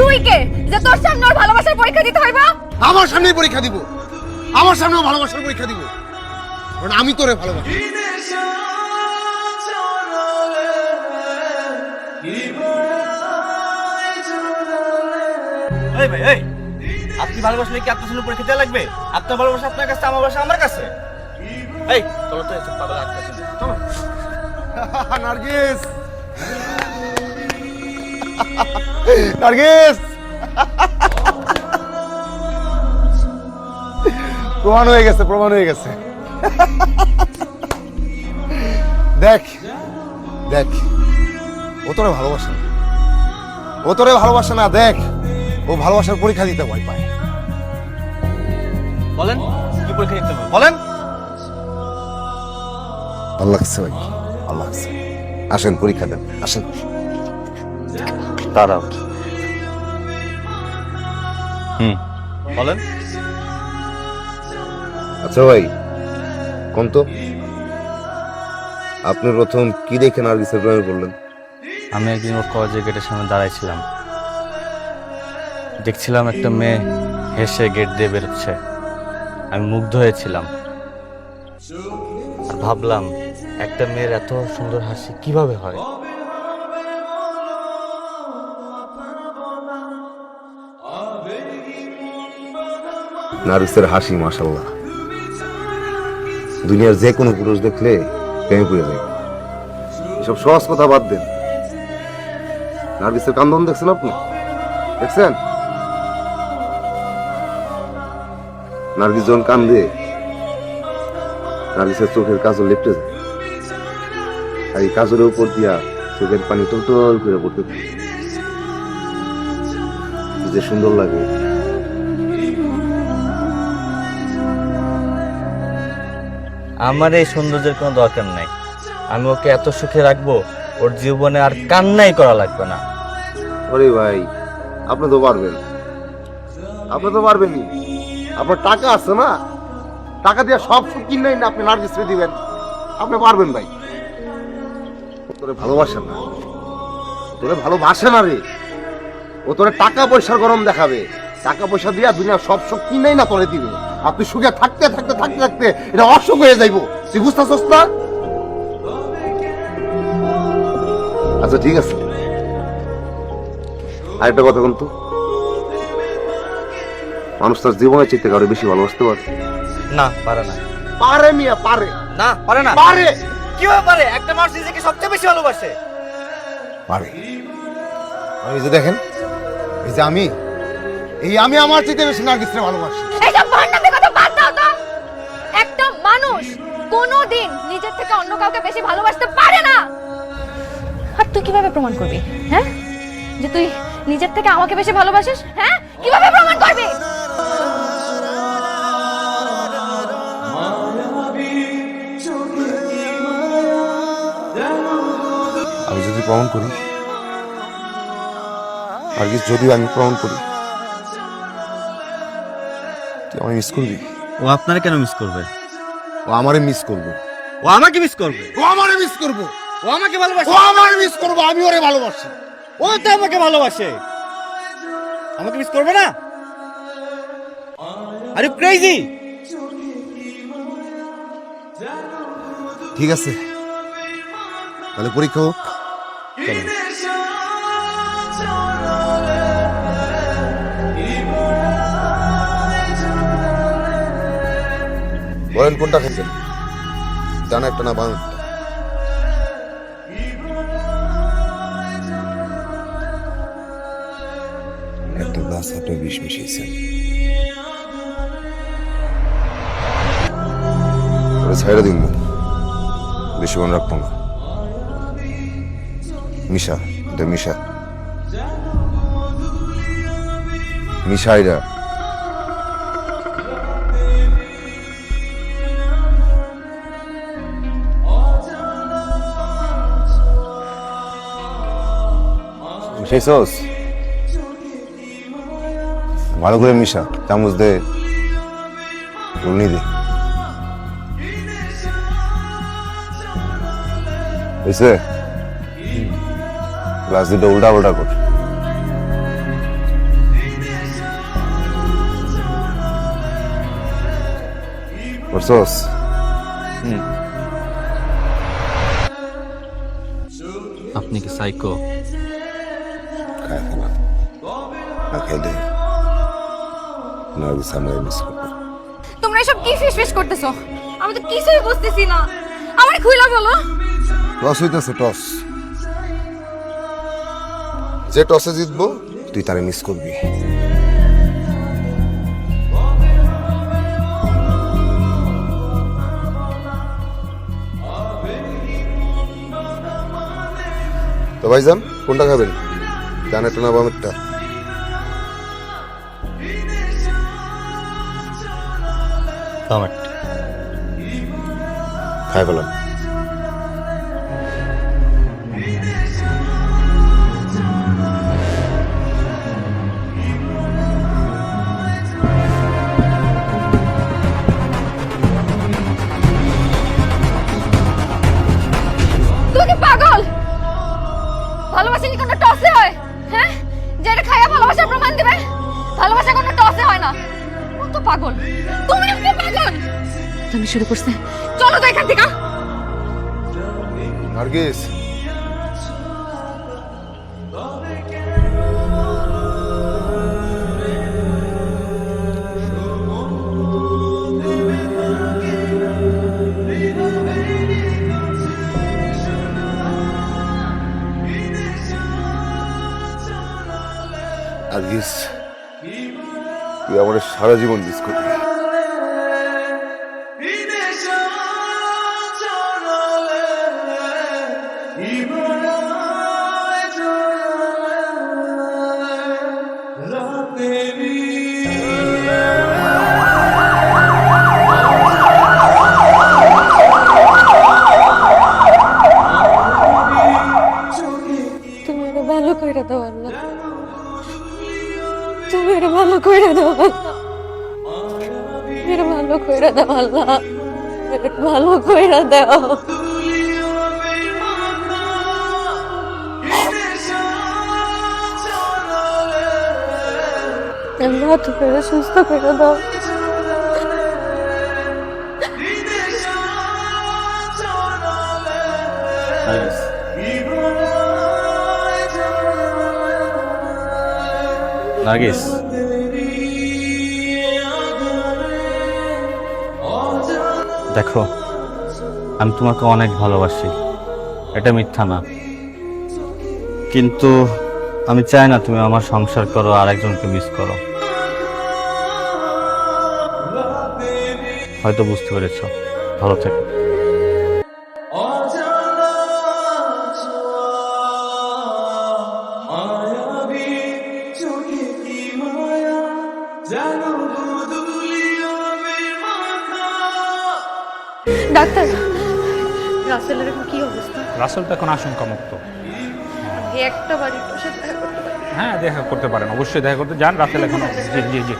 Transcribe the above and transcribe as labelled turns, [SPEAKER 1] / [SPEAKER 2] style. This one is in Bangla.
[SPEAKER 1] তুই কে? যে তোর সামনে ওর ভালোবাসার পরীক্ষা দিতে হইবা?
[SPEAKER 2] আমার সামনেই পরীক্ষা দিব। আমার সামনেও ভালোবাসার পরীক্ষা দিব। কারণ আমি তোরে ভালোবাসি।
[SPEAKER 3] এই ভাই এই। আপনি ভালোবাসলে কি আপনার জন্য পরীক্ষা দেওয়া লাগবে? আপনার ভালোবাসা আপনার কাছে আমার ভালোবাসা আমার কাছে? এই চলো তো এসব আটকা চলো।
[SPEAKER 2] নার্গিস। নার্গিস! প্রমাণ হয়ে গেছে প্রমাণ হয়ে গেছে। দেখ দেখ ও তোরে ভালোবাসে না। ও তোরে ভালোবাসে না দেখ ও ভালোবাসার পরীক্ষা দিতে ভয় পায়।
[SPEAKER 3] বলেন কি পরীক্ষা দিতে হবে? বলেন।
[SPEAKER 2] ভালো লাগছে ভাই ভালো লাগছে আসেন পরীক্ষা দেন আসেন।
[SPEAKER 3] দাঁড়াও হুম। বলেন।
[SPEAKER 2] আচ্ছা ভাই কোন তো? আপনি প্রথম কি দেখে নার্গিসের প্রেমে পড়লেন
[SPEAKER 3] আমি একদিন ওর কলেজের গেটের সামনে দাঁড়াইছিলাম। দেখছিলাম একটা মেয়ে হেসে গেট দিয়ে বেরোচ্ছে। আমি মুগ্ধ হয়েছিলাম। আর ভাবলাম একটা মেয়ের এত সুন্দর হাসি কীভাবে হয়?
[SPEAKER 2] নার্গিসের হাসি মাশাল্লাহ দুনিয়ার যে কোনো পুরুষ দেখলে প্রেমে পড়ে যায়। এসব সহজ কথা বাদ দেন। নার্গিসের কান্দন দেখছেন আপনি? দেখছেন? নার্গিস যখন কান্দে নার্গিসের চোখের কাজল লেপটে যায়। আর এই কাজলের উপর দিয়া চোখের পানি টলটল করে পড়তে যে সুন্দর লাগে।
[SPEAKER 3] আমার এই সৌন্দর্যের কোনো দরকার নাই। আমি ওকে এত সুখে রাখব, ওর জীবনে আর কান্নাই করা লাগবে না।
[SPEAKER 2] ওরে ভাই, আপনি তো পারবেন। আপনি তো পারবেনই। আপনার টাকা আছে না? টাকা দিয়ে সব সুখ কিনে না আপনি নার্গিসে দিবেন। আপনি পারবেন ভাই। তোরে ভালোবাসে না। তোরে ভালোবাসে না রে। ও তোরে টাকা পয়সার গরম দেখাবে। টাকা পয়সা দিয়া দুনিয়া সব সুখ কিনেই না তোরে দিবে। আপনি সুখে থাকতে থাকতে থাকতে থাকতে এটা অসুখ হয়ে যাইব। তুই বুঝতেছস না? আচ্ছা ঠিক আছে। আরেকটা কথা কিন্তু মানুষ তার জীবনের চেয়ে কারও বেশি ভালোবাসতে পারে।
[SPEAKER 3] না পারে না।
[SPEAKER 2] পারে মিয়া পারে।
[SPEAKER 3] না পারে না।
[SPEAKER 2] পারে।
[SPEAKER 3] কীভাবে পারে? একটা মানুষ নিজেকে সবচেয়ে বেশি ভালোবাসে।
[SPEAKER 2] পারে। আমি যে দেখেন এই যে আমি এই আমি আমার চেয়ে বেশি নার্গিসকে ভালোবাসি।
[SPEAKER 1] মানুষ কোনোদিন নিজের থেকে অন্য কাউকে বেশি ভালোবাসতে পারে না। আর তুই কীভাবে প্রমাণ করবি হ্যাঁ? যে তুই নিজের থেকে আমাকে বেশি ভালোবাসিস হ্যাঁ? কীভাবে প্রমাণ করবি?
[SPEAKER 2] আমি যদি প্রমাণ করি নার্গিস যদিও আমি প্রমাণ করি তুই মিস করবি?
[SPEAKER 3] ও আপনারা কেন মিস করবে?
[SPEAKER 2] ও আমারে মিস করব।
[SPEAKER 3] ও আমাকে মিস করবে?
[SPEAKER 2] ও আমারে মিস করব।
[SPEAKER 3] ও আমাকে ভালোবাসে?
[SPEAKER 2] ও আমারে মিস করব আমি ওরে ভালোবাসি।
[SPEAKER 3] ও তো আমাকে ভালোবাসে। আমাকে মিস করবে না? আরে ক্রেজি
[SPEAKER 2] ঠিক আছে। তাহলে পরীক্ষা হোক। বলেন কোনটা খেয়েছেন ডানা একটা না বাম একটা একটা গাছ আপনি বিষ মিশিয়েছেন। ছাইড়া দিন বেশিক্ষণ রাখব না। মিশা এটা মিশা। মিশা এটা। Jesus. সস? ভালো করে মিশা, চামচ দে। ঘুরনি দে। হয়েছে? গ্লাস দুটো উল্টা উল্টা কর। সস?
[SPEAKER 3] হুম। আপনি কি সাইকো?
[SPEAKER 2] খায় খানা না খাইলে নার্গিস আমার মিস করবে
[SPEAKER 1] তোমরা এসব কি ফিস ফিস করতেছো? আমি তো কিছুই বুঝতেছি না। আমার খুইলা বলো
[SPEAKER 2] টস হইতেছে টস যে টসে জিতবো তুই তারে মিস করবি। তো ভাইজান কোনটা খাবেন? ডানেরটা না বামেরটা।
[SPEAKER 3] টমেট
[SPEAKER 2] খাই ফেলাম
[SPEAKER 1] ভালোবাসা কোনো টসে হয় না। ও তো পাগল। তুমি কি পাগল? তুমি শুরু করছে। চলো তো এখান থেকে।
[SPEAKER 2] নার্গিস। নার্গিস। আমার সারা জীবন মিস করবি
[SPEAKER 1] কইরা দাও আল্লাহ। ভালো কইরা দাও। আল্লাহ তুমি সুস্থ করে দাও।
[SPEAKER 3] নার্গিস দেখো, আমি তোমাকে অনেক ভালোবাসি। এটা মিথ্যা না। কিন্তু আমি চাই না তুমি আমার সংসার করো, আর একজনকে মিস করো। হয়তো বুঝতে পেরেছ। ভালো থেকো।
[SPEAKER 1] ডাক্তার? রাসেলের এখন কি অবস্থা?
[SPEAKER 4] রাসেল তো এখন আশঙ্কা মুক্ত
[SPEAKER 1] একটা বাড়ি
[SPEAKER 4] হ্যাঁ দেখা করতে পারেন। অবশ্যই দেখা করতে যান রাসেল এখন জি জি জি।